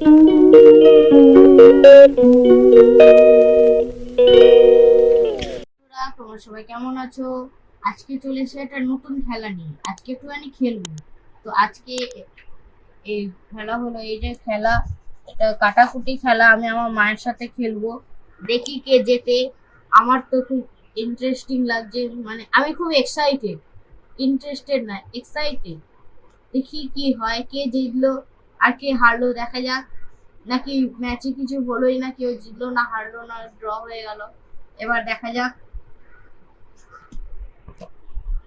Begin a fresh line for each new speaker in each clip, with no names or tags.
তোমরা সবাই কেমন আছো? আজকে চলে এসে একটা নতুন খেলা নিয়ে, আজকে একটুখানি খেলব। তো আজকে এই খেলা হলো, এই যে খেলা, এটা কাটাকুটি খেলা, আমি আমার মায়ের সাথে খেলব। দেখি কে জেতে। আমার তো খুব ইন্টারেস্টিং লাগছে মানে আমি খুব এক্সাইটেড ইন্টারেস্টেড না এক্সাইটেড দেখি কি হয়, কে জিতলো। আর কে হারলো দেখা যাক। নাকি ম্যাচে কিছু হলোই না কেউ জিতলো না হারলো না ড্র হয়ে গেল। এবার দেখা যাক।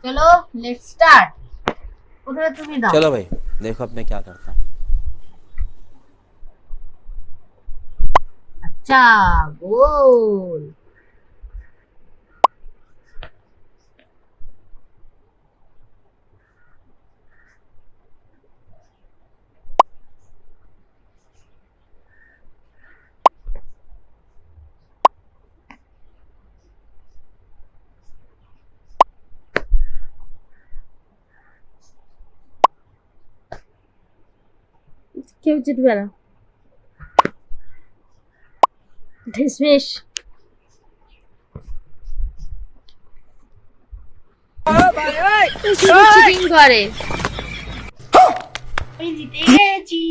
চলো লেট স্টার্ট ওটা তুমি দাও।
চলো ভাই দেখো আপনি কি করতে
আচ্ছা গোল।
কেউ জিতবে না। ঢিসমিস চিটিং করে।
আমি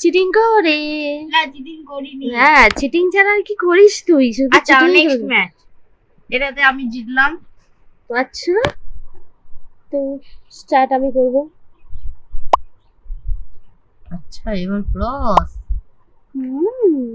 চিটিং করে।
না চিটিং করিনি।
হ্যাঁ চিটিং ছাড়া আর কি করিস তুই? শুধু
আচ্ছা নেক্সট ম্যাচ এটাতে আমি জিতলাম।
আচ্ছা তো স্টার্ট আমি করব।
আচ্ছা এবার ক্রস।
হুম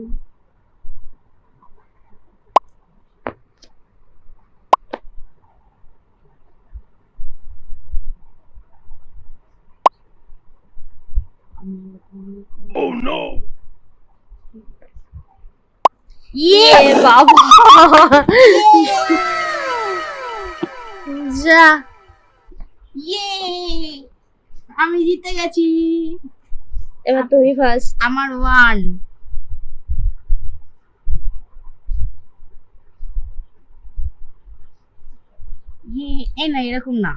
ইয়ে
বাবা! যা।
ইয়ে আমি জিতে গেছি।
এবার তুমি ফার্স্ট
আমার ওয়ান এই না এরকম না।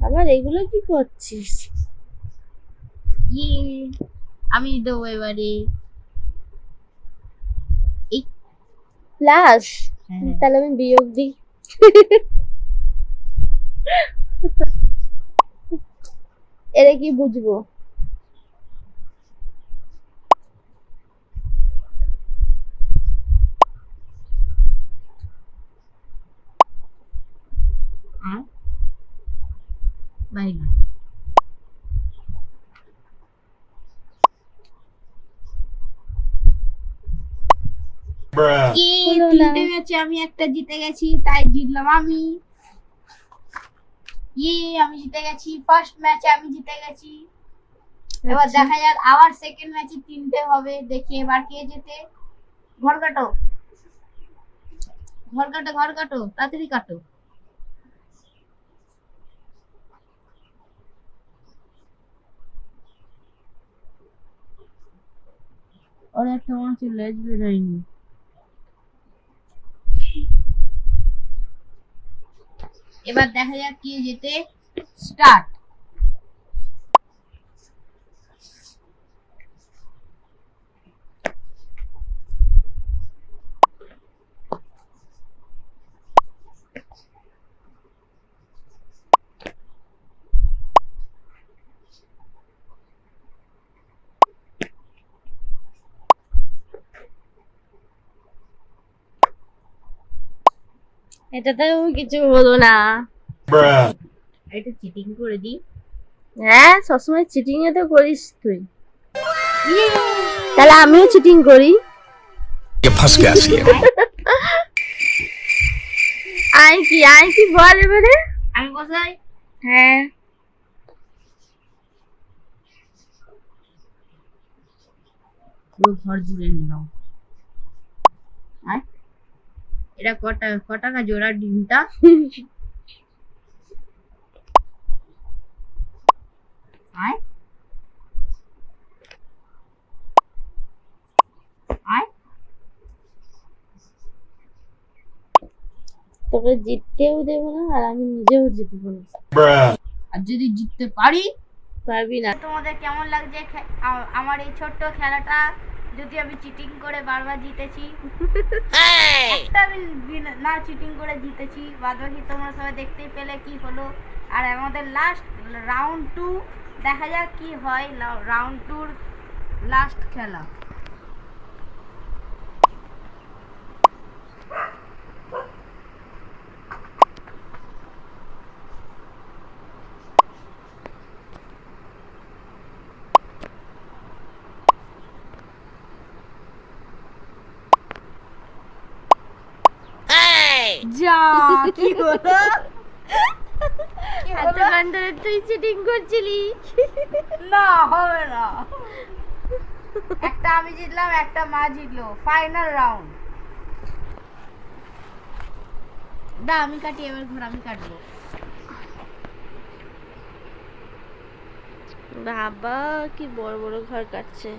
আবার এগুলো কি করছিস?
ইয়ে আমি দেবো এবারে।
প্লাস
হ্যাঁ।
তাহলে আমি বিয়োগ দিই। এরা কি বুঝব।
তিনটে ম্যাচে আমি একটা জিতে গেছি তাই জিতলাম আমি। ইয়ে আমি জিতে গেছি ফার্স্ট ম্যাচে আমি জিতে গেছি। এবার
আচ্ছা।
দেখা যাক আবার সেকেন্ড ম্যাচে তিনটে হবে। দেখি এবার কে যেতে ঘর কাটো। ঘর কাটো ঘর কাটো। তাড়াতাড়ি কাটো। ওর একটা মাছের লেজ বেরোয়নি। এবার দেখা যাক কে যেতে স্টার্ট এটা
এটাতেও কিছু হলো না।
এটা চিটিং করে দি
হ্যাঁ সবসময় চিটিং এ তো করিস তুই। তাহলে আমিও চিটিং করি। আই কি আই কি বল এবারে।
আমি বসাই।
হ্যাঁ।
ঘর জুড়ে নিলাম। এটা কটা ক টাকা জোড়া ডিমটা? আয়।
তোকে জিততেও দেবো না আর আমি নিজেও জিতবো না।
আর যদি জিততে পারি?
পারবি না।
তোমাদের কেমন লাগছে আমার এই ছোট্ট খেলাটা? যদি আমি চিটিং করে বারবার জিতেছি। একটা আমি না চিটিং করে জিতেছি। বাদ বাকি তোমরা সবাই দেখতেই পেলে কি হলো। আর আমাদের লাস্ট রাউন্ড টু দেখা যাক কি হয়। রাউন্ড টুর লাস্ট খেলা। যা কি হলো? কি হলো?
তুই চিটিং করছিলি।
না হবে না। একটা আমি জিতলাম একটা মা জিতলো। ফাইনাল রাউন্ড দা আমি কাটি এবার ঘর আমি কাটবো।
বাবা কি বড় বড় ঘর কাটছে।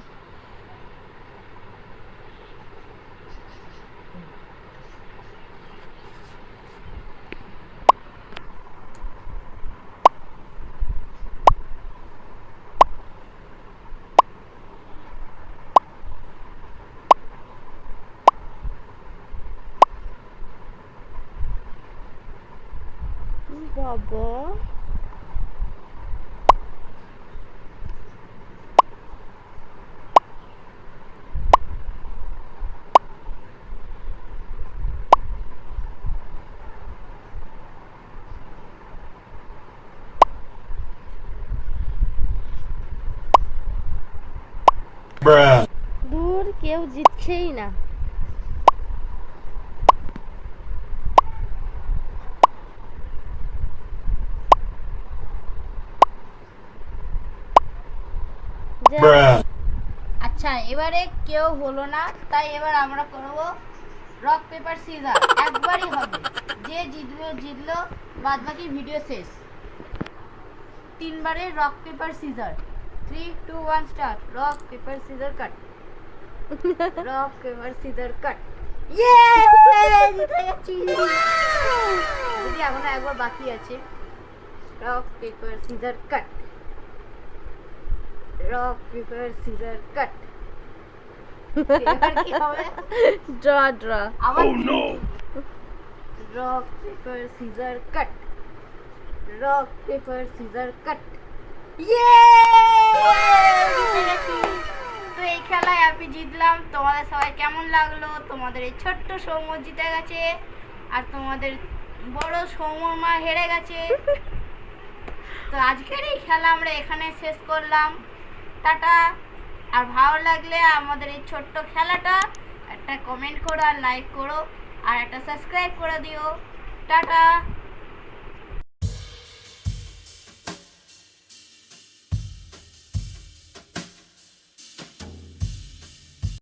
বাবা
Bruh.
দূর কেউ জিতছেই না যা,
আচ্ছা এবারে কেউ হলো না, তাই এবার আমরা করব রক পেপার সিজার একবারই হবে। যে জিতবে জিতলো বাদ বাকি ভিডিও শেষ। তিনবারে rock paper scissor three two one start rock paper scissor cut rock paper scissor cut ইয়ে জিতে যদি এখনও একবার বাকি আছে rock paper scissor cut rock paper scissor cut
draw draw
rock paper scissor cut rock paper scissor cut ইয়ে তো এই খেলায় আমি জিতলাম। তোমাদের সবাই কেমন লাগল? তোমাদের এই ছোট্ট সৌম্য জিতে গেছে। আর তোমাদের বড় সৌম্য মা হেরে গেছে। তো আজকের এই খেলা আমরা এখানে শেষ করলাম। টাটা আর ভালো লাগলে আমাদের এই ছোট্ট খেলাটা একটা কমেন্ট করো আর লাইক করো। আর একটা সাবস্ক্রাইব করে দিও। টাটা!